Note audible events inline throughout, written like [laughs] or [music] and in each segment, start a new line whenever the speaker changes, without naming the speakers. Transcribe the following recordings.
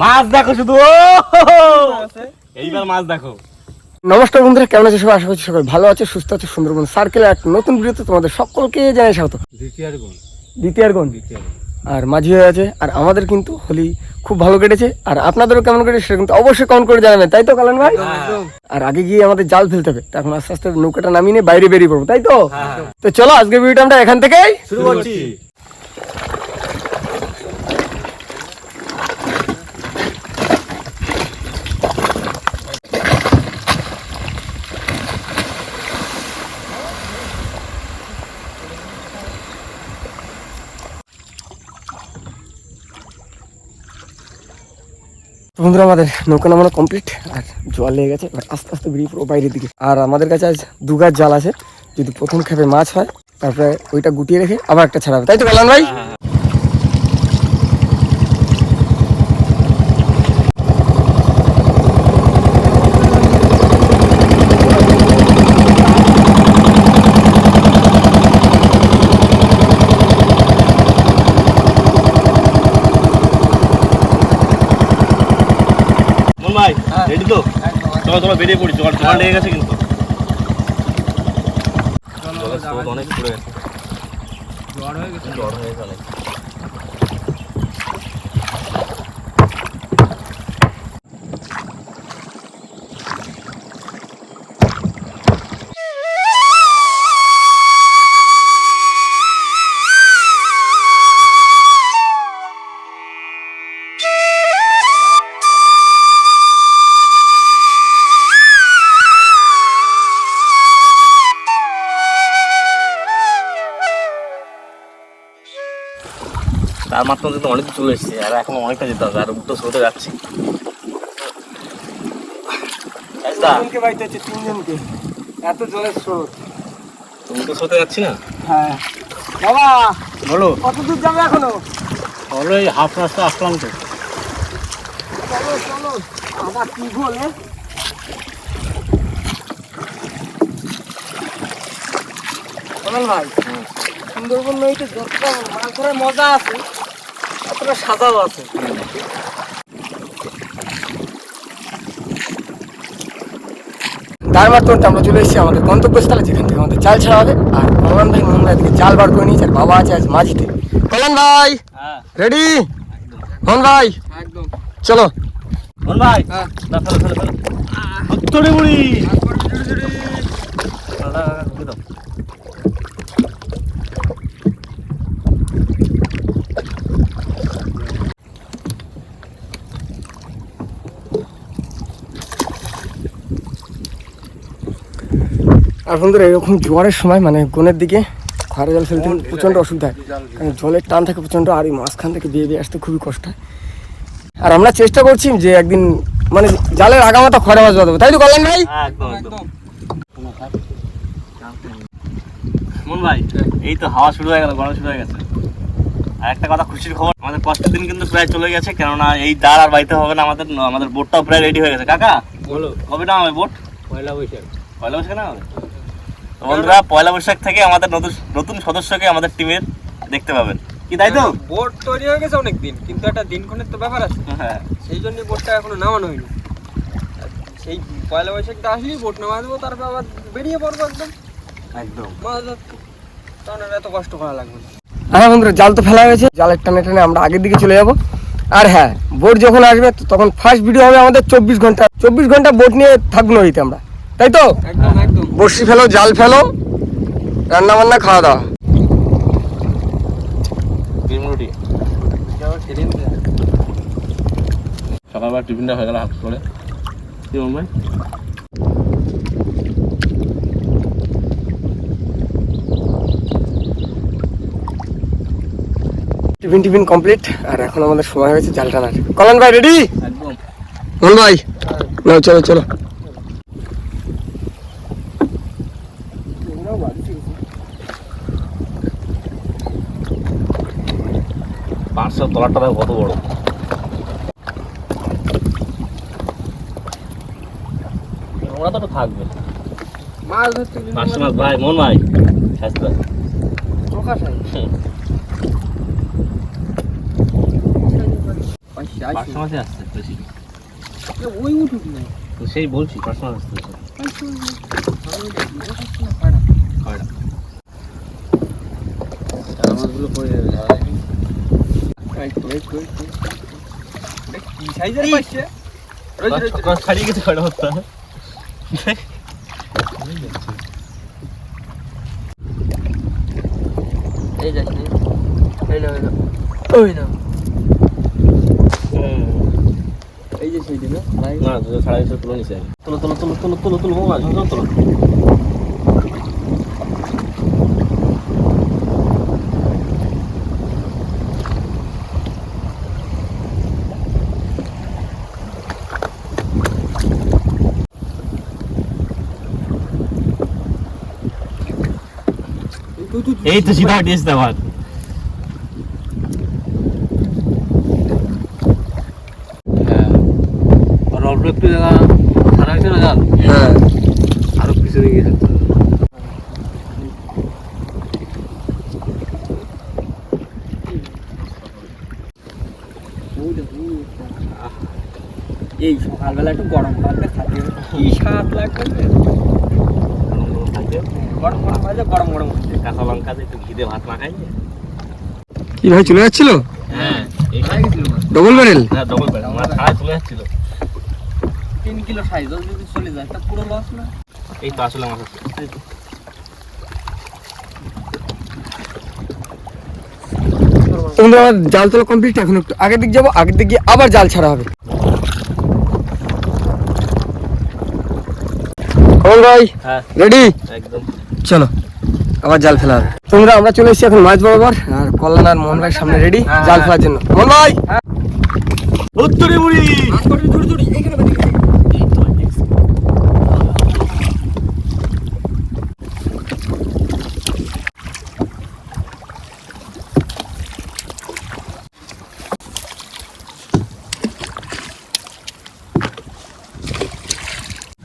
মাছ দেখো শুধু এইবার মাছ দেখো।
নমস্কার বন্ধুরা কেমন আছে সবাই? আশা করছি সবাই ভালো আছে সুস্থ আছে সুন্দরবন সার্কেলের এক নতুন ভিডিওতে তোমাদের সকলকে জানাই স্বাগত।
দ্বিতীয়ার গুণ।
দ্বিতীয় গুণ। আর মাঝি হয়ে আছে আর আমাদের কিন্তু হোলি খুব ভালো কেটেছে আর আপনাদেরও কেমন কেটেছে সেটা কিন্তু অবশ্যই কমেন্ট করে জানাবেন তাই তো কালান ভাই? আর আগে গিয়ে আমাদের জাল ফেলতে হবে তো এখন আস্তে আস্তে নৌকাটা নামিয়ে নিয়ে বাইরে বেরিয়ে পড়ব তাই তো? তো চলো আজকে ভিডিওটা আমরা এখান থেকেই
শুরু করছি।
বন্ধুরা, আমাদের নৌকা নামানো কমপ্লিট আর জল লেগে গেছে আস্তে আস্তে বেরিয়ে পুরো বাইরের দিকে। আর আমাদের কাছে আজ দু গাছ জাল আছে, যদি প্রথম খেপে মাছ হয়, তারপরে ওইটা গুটিয়ে রেখে আবার একটা ছাড়াবে তাই তো কালান ভাই
মন ভাই রেডি তো চলো বেরিয়ে পড়ি জল জল লেগে গেছে কিন্তু। জলের অনেক পড়ে গেছে। তার মাত্র কিন্তু অনেক চলে এসেছে আর এখন অনেকটা যেতে হবে আর উত্তর স্রোতে যাচ্ছি।
এত জলের স্রোত।
তুমি তো স্রোতে যাচ্ছি না?
হ্যাঁ। বাবা
বলো।
কত দূর যাবে
এখনও? এই হাফ রাস্তা আসলাম তো।
চলো চলো। আবার কি বলে? ভাই সুন্দরবন নদীতে যতটা মাছ ধরার মজা আছে ততটা সাদাও আছে। তার মাধ্যমে আমরা চলে এসেছি আমাদের গন্তব্যস্থলে যেখান থেকে আমাদের জাল ছাড়া হবে। আর কল্যাণ ভাই মোহন ভাই থেকে জাল বার করে নিয়েছে আর বাবা আছে আজ মাঝিতে। কল্যাণ ভাই
হ্যাঁ।
রেডি? মোহন ভাই
একদম।
চলো।
মন ভাই না ফেলো ফেলো ফেলো উত্তরে বুড়ি
আর বন্ধুরা এরকম জোয়ারের সময় মানে গোনের দিকে ঘরে জল ফেলতে প্রচণ্ড অসুবিধা হয়। কারণ জলের টান থাকে প্রচণ্ড আর এই মাঝখান থেকে বেয়ে বেয়ে আসতে খুবই কষ্ট হয়। আর আমরা চেষ্টা করছি যে একদিন মানে জালের আগামাতা খরে মাছ বাঁধবো। তাই তো কল্যাণ ভাই?
একদম একদম। মন ভাই এই তো হাওয়া শুরু হয়ে গেল গরম শুরু হয়ে গেছে। আর একটা কথা খুশির খবর আমাদের কষ্টের দিন কিন্তু প্রায় চলে গেছে কেননা এই দাঁড় আর বাইতে হবে না আমাদের আমাদের বোটটাও প্রায় রেডি হয়ে গেছে। কাকা
বলো।
কবে না হবে বোট
পয়লা বৈশাখ।
পয়লা বৈশাখ না তো বন্ধুরা পয়লা বৈশাখ থেকে আমাদের নতুন নতুন সদস্যকে আমাদের টিমের দেখতে পাবেন। কি তাই তো?
বোট তৈরি হয়ে গেছে অনেক দিন কিন্তু একটা দিনক্ষণের তো ব্যাপার আছে।
হ্যাঁ।
সেই জন্য বোটটা এখনও নামানো হয়নি। সেই পয়লা বৈশাখটা আসলেই বোট নামা দেবো তারপর আবার বেরিয়ে পড়ব একদম।
একদম।
মাছ ধরতে। তখন আর এত কষ্ট করা লাগবে না।
হ্যাঁ বন্ধুরা জাল তো ফেলা হয়েছে। জালের টানে টানে আমরা আগের দিকে চলে যাব। আর হ্যাঁ বোট যখন আসবে তখন ফার্স্ট ভিডিও হবে আমাদের চব্বিশ ঘণ্টা। চব্বিশ ঘণ্টা বোট নিয়ে থাকব নদীতে আমরা। তাই তো?
একদম একদম।
বড়শি ফেলো জাল ফেলো রান্না বান্না খাওয়া দাওয়া
সকালবেলা টিফিনটা হয়ে গেল হাত করে কি ভাই
টিফিন টিফিন কমপ্লিট আর এখন আমাদের সময় হয়েছে জাল টানার। কলন ভাই রেডি
একদম।
ভাই নাও চলো চলো।
দেখো কত বড়? ওরা তো থাকবে।
মাছ ধরতে
মাছ ভাই মন ভাই স্বাস্থ্য
সাই
বলছি পাঁচশো। কয়টা
মাছগুলো পড়ে যাবে ঝাড়াই
এই তো, এই তো, এই তো। এটা কি সাইজের পাইছে রোজ রোজ
সকাল ছাড়িয়ে গেছে কয়টা হত্যা
এই নি। এই নাও। ওই নাও। এই যে সেইটা না ভাই
না দুশো তুলে নিছে তুলো তুলো তুলো তুলো তুলো তুলো তুলো এই তো সিধা আমার
হ্যাঁ। অল্প একটু জায়গা সারা হয়েছে না জাল?
হ্যাঁ।
আরও পিছনে গিয়ে থাকতে
এই সকালবেলা একটু গরম ভাতটা খাতে। কি স্বাদ লাগবে। গরম গরম ভাজা গরম গরম হচ্ছে।
কাঁচা লঙ্কা দিয়ে একটু ঘি দিয়ে ভাত মাখাই।
কি ভাই চলে যাচ্ছিল?
হ্যাঁ
ডবল ব্যারেল
না ডবল আমার চলে যাচ্ছিল।
তিন কিলো সাইজ যদি চলে যায় তা পুরো লস না?
এই তো আসলে মাছ আছে
তোমরা জাল তোলা কমপ্লিট এখন একটু আগের দিক যাব আগের দিক গিয়ে আবার জাল ছাড়া হবে। কমল ভাই
হ্যাঁ।
রেডি
একদম।
চলো। আবার জাল ফেলা হবে। তোমরা আমরা চলে এসেছি এখন মাছ বরাবর। আর কল্যাণ আর মোহন ভাই সামনে রেডি জাল ফেলার জন্য। মোহন ভাই!
উত্তরে মুড়ি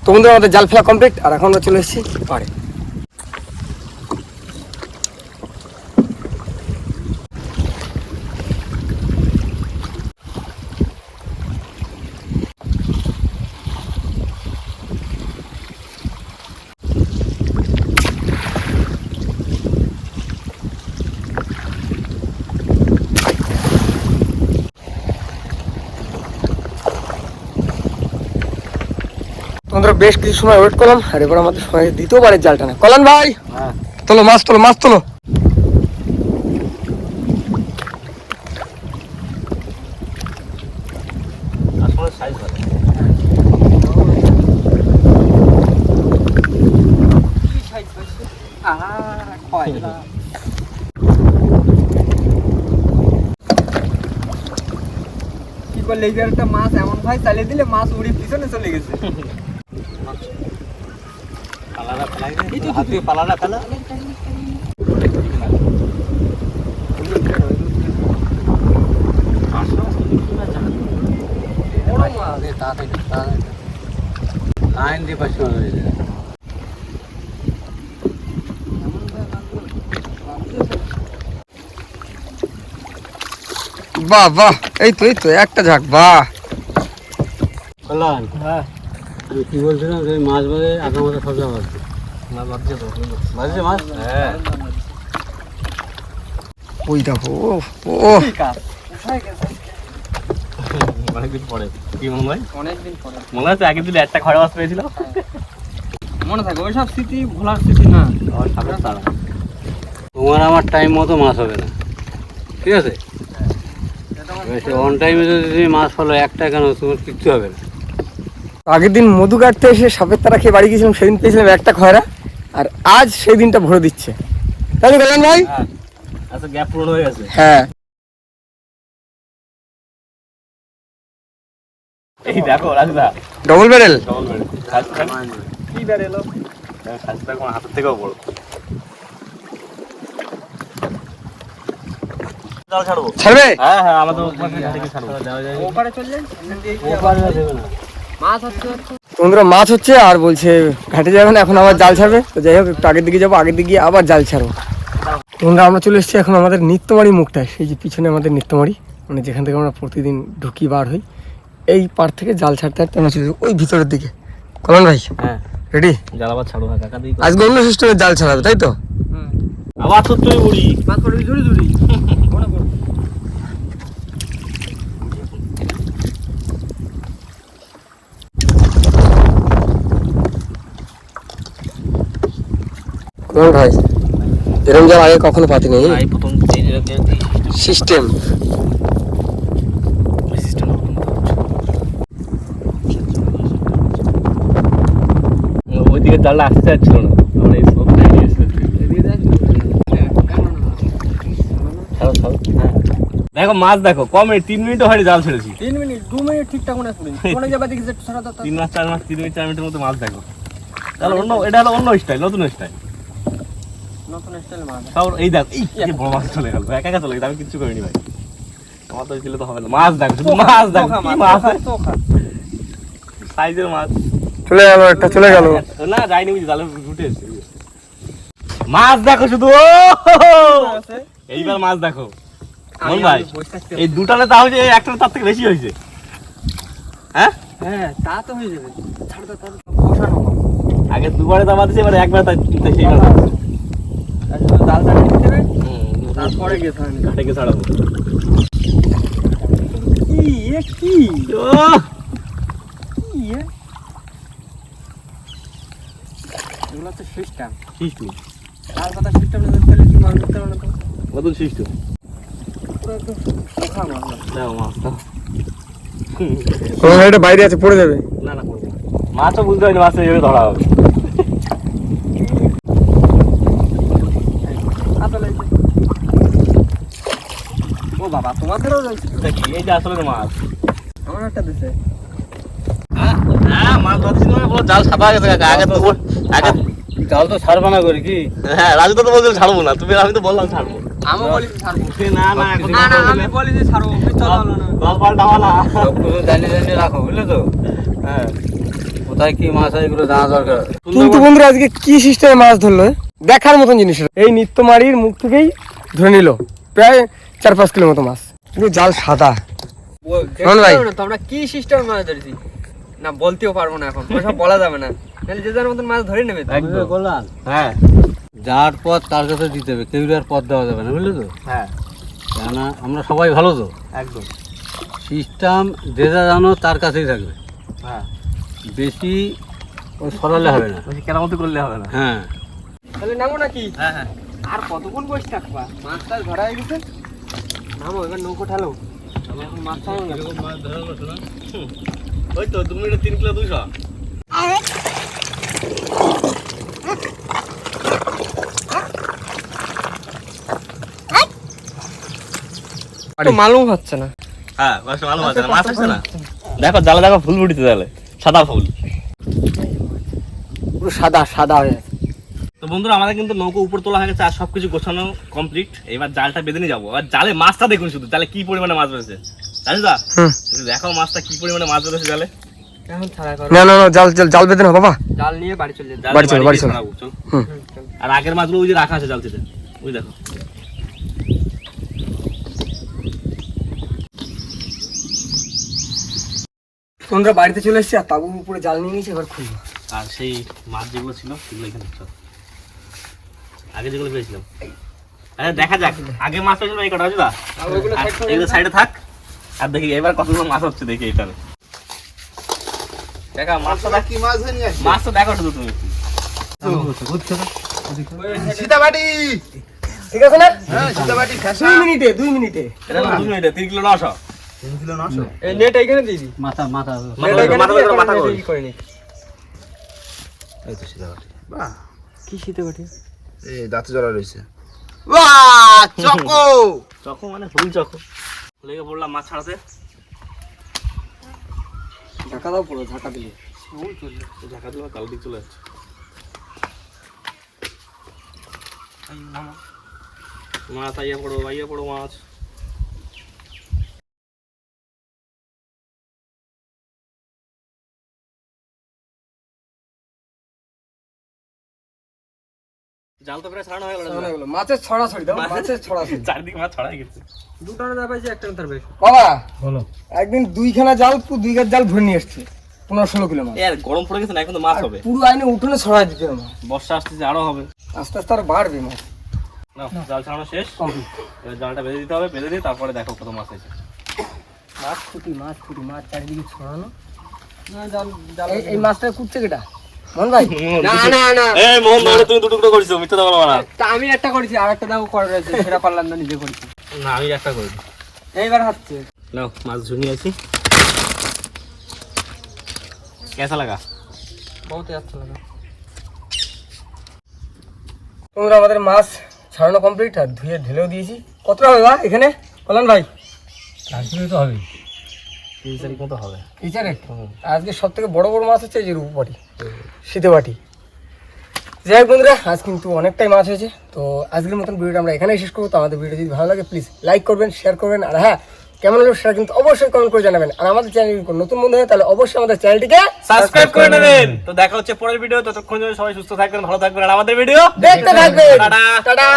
তোমাদের আমাদের জাল ফেলা কমপ্লিট আর এখন আমরা চলে এসেছি পাড়ে। তোমরা বেশ কিছু সময় ওয়েট করলাম আর এবার আমাদের সময় দ্বিতীয় বারের জালটা না কল্যাণ ভাই!
হ্যাঁ।
তোলো মাছ তোলো মাছ তোলো।
আসলে সাইজ ভালো
কি করলে এই একটা মাছ এমন ভাই চালিয়ে দিলে মাছ উড়ে পিছনে চলে গেছে। [laughs]
ফেলাই হাত দিয়ে ফেলা
লাইন দিয়ে হয়ে যায়
বাহ বাহ। এই তো এই তো একটা ঝাঁক বাহ।
কল্যাণ।
হ্যাঁ।
আমি কি বলছিলাম? যে মাছ বাজে আগা মাথা সব জায়গা বাজছে
মাছ বাজছে
মাছ?
হ্যাঁ।
ওই দেখো ও
আছে
অনেকদিন পরে। কি মনে হয়
অনেকদিন পরে।
মনে হচ্ছে আগের দিন একটা খড়ে মাছ পেয়েছিল?
মনে থাকে ওইসব স্মৃতি ভোলার স্মৃতি না।
আমার সামনে তারা
তোমার আমার টাইম মতো মাছ হবে না। ঠিক আছে? অন টাইমে যদি তুমি মাছ ফলো একটা কেন তোমার কিচ্ছু হবে না।
আগের দিন মধু কাটতে এসে সাপের তারা খেয়ে বাড়ি গিয়েছিলাম সেদিন পেয়েছিলাম একটা খয়রা আর আজ সেই দিনটা ভরে দিচ্ছে। তাই কল্যাণ ভাই?
হ্যাঁ আচ্ছা গ্যাপ পূরণ হয়ে গেছে।
হ্যাঁ।
এই দেখো রাজদা।
ডবল ব্যারেল
কেমন বেড়ে
কি বের এলো
কোন হাতের থেকেও বড়। ছাড়বে? হ্যাঁ হ্যাঁ আমাদের ওখানে থেকে ছাড়বো।
ওপারে চলে যান সামনে দিয়ে
ও
গিয়ে
পারবে না, দেবে না।
মাছ হচ্ছে হচ্ছে।
মাছ হচ্ছে আর বলছে ঘাটে যাবে না এখন আবার জাল ছাড়বে। তো যাই হোক একটু আগের দিকে যাব আগের দিকে আবার জাল ছাড়বো। তোমরা আমরা চলে এসেছি এখন আমাদের নিত্যমারি মুখটায়। সেই যে পিছনে আমাদের নিত্যমারি মানে যেখান থেকে আমরা প্রতিদিন ঢুকি বার হই এই পার থেকে জাল ছাড়তে ছাড়তে আমরা চলে যাব ওই ভিতরের দিকে। কলন ভাই
হ্যাঁ।
রেডি
জাল আবার ছাড়ো কাকা দিই
আজকে অন্য সিস্টেমে জাল ছাড়াবে তাই তো?
আবার তো তুই বুড়ি
মাছ পড়বি ঝুড়ি ঝুড়ি। [laughs] মনে
ভাই এরকম জাল আগে কখনো পাতিনি
এই প্রথম
সিস্টেম
সিস্টেম। ওইদিকে জালটা আসতে চাচ্ছিল না। আমরা এই সব টাইম এসে
এদিকে যাই হ্যাঁ কেন না
ছাড়ো ছাড়ো হ্যাঁ দেখো মাছ দেখো কম মিনিট? তিন মিনিটও হয়নি জাল ছেড়েছি।
তিন মিনিট দু মিনিট ঠিকঠাক মনে পড়িনি মনে যাবে দেখি
তিন মাস চার মাস তিন মিনিট চার মিনিটের মধ্যে মাছ দেখো। তাহলে অন্য এটা হলো অন্য স্টাইল নতুন স্টাইল
নতুন স্টাইল মাছ।
তাও এই দেখ এই যে বড় মাছ চলে গেল। একা একা চলে গেছে আমি কিচ্ছু করিনি ভাই। আমার তো ছিল তো হবে না। মাছ দেখো শুধু মাছ দেখো কি মাছ সাইজের মাছ।
চলে গেল একটা চলে গেল।
না যাইনি বুঝি জালে উঠে মাছ দেখো শুধু এইবার মাছ দেখো। মন ভাই এই দুটানে তাও যে একটা তার থেকে বেশি হয়েছে। হ্যাঁ?
হ্যাঁ তা তো হয়ে যাবে। ছাড় দাও তাহলে বসানো
আগে দুবারে দাম দিয়েছে এবার একবার তাই
সিস্টেম কথা মাছ
বাইরে আছে, পড়ে যাবে
না না। মাছও বুঝতে হয়নি মাছ এইভাবে ধরা হবে
আপেল এই যে। ও বাবা তোমাদেরও রয়েছে।
এটা এই যে আসলে মাছ
আমার একটা দিছে।
হ্যাঁ মাছ ধরছি না বলো জাল সাদা হয়ে গেছে কাকা। আগে তো বল- আগে
জাল তো ছাড়বে না করে কি?
হ্যাঁ রাজু তো বলছিল ছাড়বো না তুমি আমি তো বললাম ছাড়বো।
আমি বলি ছাড়বো।
না না
না না আমি বলি যে ছাড়বো মিথ্যা বলো না।
দশ পাল্টা না।
সব কিছু জানিয়ে জানিয়ে রাখো বুঝলে তো?
হ্যাঁ।
কোথায় কি মাছ আছে এগুলো জানা দরকার।
কিন্তু বন্ধুরা আজকে কি সিস্টেমে মাছ ধরলো? দেখার মতন জিনিস এই নিত্যমারির মুখ থেকেই ধরে নিল। প্রায় চার পাঁচ কিলো মতো মাছ। পুরো জাল সাদা। ভাই?
ভাই তোমরা কি সিস্টেম মাছ ধরেছি? না বলতেও পারব না এখন। ওসব বলা যাবে না। তাহলে যে যার মতন মাছ ধরে নেবে
হ্যাঁ।
যার পথ তার কাছে দিতে হবে। কেউ আর পথ দেওয়া যাবে না বুঝলে তো?
হ্যাঁ।
কেননা আমরা সবাই ভালো তো।
একদম।
সিস্টেম যে যা জানো তার কাছেই থাকবে।
হ্যাঁ।
বেশি ওই সরালে হবে না।
বেশি কেরামতি করলে হবে না।
হ্যাঁ।
তাহলে নামো নাকি?
হ্যাঁ হ্যাঁ।
আর কতক্ষণ বসে থাকবা? মাছ টাছ ধরা হয়ে গেছে? নামো এবার নৌকো ঠালো। মাছ না।
ওই তো দু মিনিটে তিন কিলো দুইশো
তো মালুম হচ্ছে না।
হ্যাঁ মাছ আছে না। দেখো জালে দেখো ফুল ফুটিতে জালে সাদা ফুল।
পুরো সাদা সাদা হয়ে
বন্ধুরা আমাদের কিন্তু নৌকো উপর তোলা হয়ে গেছে আর সবকিছু গোছানো কমপ্লিট এবার জালটা বেঁধে নিয়ে যাব। আর জালে মাছটা দেখুন শুধু জালে কি পরিমাণে মাছ বেঁধেছে। জানিস দা দেখো মাছটা কি পরিমাণে মাছ বেঁধেছে জালে।
এখন ছাড়া করো।
না না না জাল জাল জাল বেঁধে না বাবা।
জাল নিয়ে বাড়ি চলে যাবে
বাড়ি চলো, বাড়ি
গিয়ে
চলো।
ছাড়াবো, চল। আর আগের মাছগুলো ওই যে রাখা আছে ওই দেখো।
তোমরা বাড়িতে চলে এসেছি আর তাবু উপরে জাল নিয়ে নিয়েছি এবার খুলবো।
আর সেই মাছ যেগুলো ছিল সেগুলো এখানে চল আগে যেগুলো পেয়েছিলাম। আরে দেখা যাক। আগে মাছ পেয়েছিলাম এই কটা
side করে
এগুলো সাইডে থাক। আর দেখি এবার কতগুলো মাছ হচ্ছে দেখি এটার দেখা মাছটা দেখ
কি মাছ নিয়ে
মাছটা দেখো শুধু তুমি।
সীতাবাটি!
ঠিক আছে না?
হ্যাঁ সীতাবাটি
মিনিটে মিনিটে।
এটা মিনিটে কিলো
কিলো
এই নেট এইখানে দিই।
মাথা মাথা
মাথা মাথা
করে
এই তো সীতাবাটি। বাহ
কি শীতে বাটি
এই দাঁতে জড়া রয়েছে। [laughs]
চকো। মানে ফুল চকো। লেগে পড়লাম মাছ ছাড়াতে।
ঢাকা দাও পুরো ঢাকা দিলে।
ঢাকা দিলে কালো দিক চলে যাচ্ছে। মাছ আইয়া পড়ো আইয়া পড়ো মাছ। জাল তো প্রায় ছাড়ানো হয়ে গেল
ছাড়ানো গেলো। মাছের ছড়াছড়ি দেখো মাছের ছড়াছড়ি।
চারিদিকে মাছ ছড়াই গেছে।
দুটো না পাইছি একটা তার বেশ।
বাবা
বলো।
একদিন দুইখানা জাল দুই গাছ জাল ভরে নিয়ে এসছে পনেরো ষোলো কিলো মাছ।
গরম পড়ে গেছে না এখন তো মাছ হবে।
পুরো আইনে উঠোনে ছড়াই দিতে হবে।
বর্ষা আসতেছে আরও হবে।
আস্তে আস্তে আর বাড়বে মাছ।
জাল ছাড়ানো শেষ।
কমপ্লিট।
এবার জালটা বেঁধে দিতে হবে বেঁধে দিয়ে তারপরে দেখো কত মাছ হয়েছে।
মাছ খুঁটি মাছ খুঁটি মাছ চারিদিকে ছড়ানো।
জাল জাল
এই- এই মাছটা কুটছে কেটা? ভাই [laughs]
না না না।
এই মোহন তাহলে তুমি দুটো টুকরো করেছ মিথ্যা কথা বলো না।
আমি একটা করেছি আর একটা দেখো করে রয়েছে সেটা পারলাম না নিজে করেছি।
না আমি একটা করি
এইবার হচ্ছে।
নাও মাছ ঝুনিয়ে আছি কেসা লাগা?
বহুত যাচ্ছে না
তোমরা আমাদের মাছ ছাড়ানো কমপ্লিট আর ধুয়ে ঢেলেও দিয়েছি। কতটা হবে এখানে? কল্যাণ ভাই
তো হবে
মতো হবে।
আজকে সব থেকে বড় বড় মাছ হচ্ছে এই যে রূপ বাটি শীতে বাটি যাই হোক বন্ধুরা আজ কিন্তু অনেকটাই মাছ হয়েছে তো আজকের মতন ভিডিওটা আমরা এখানেই শেষ করব। তো আমাদের ভিডিও যদি ভালো লাগে প্লিজ লাইক করবেন শেয়ার করবেন আর হ্যাঁ কেমন হলো সেটা কিন্তু অবশ্যই কমেন্ট করে জানাবেন। আর আমাদের চ্যানেল নতুন বন্ধু হয় তাহলে অবশ্যই আমাদের চ্যানেলটিকে
সাবস্ক্রাইব করে নেবেন। তো দেখা হচ্ছে পরের ভিডিও ততক্ষণ জন্য সবাই সুস্থ থাকবেন ভালো থাকবেন আর আমাদের ভিডিও
দেখতে থাকবেন।
টাটা।
টাটা।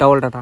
Double tata.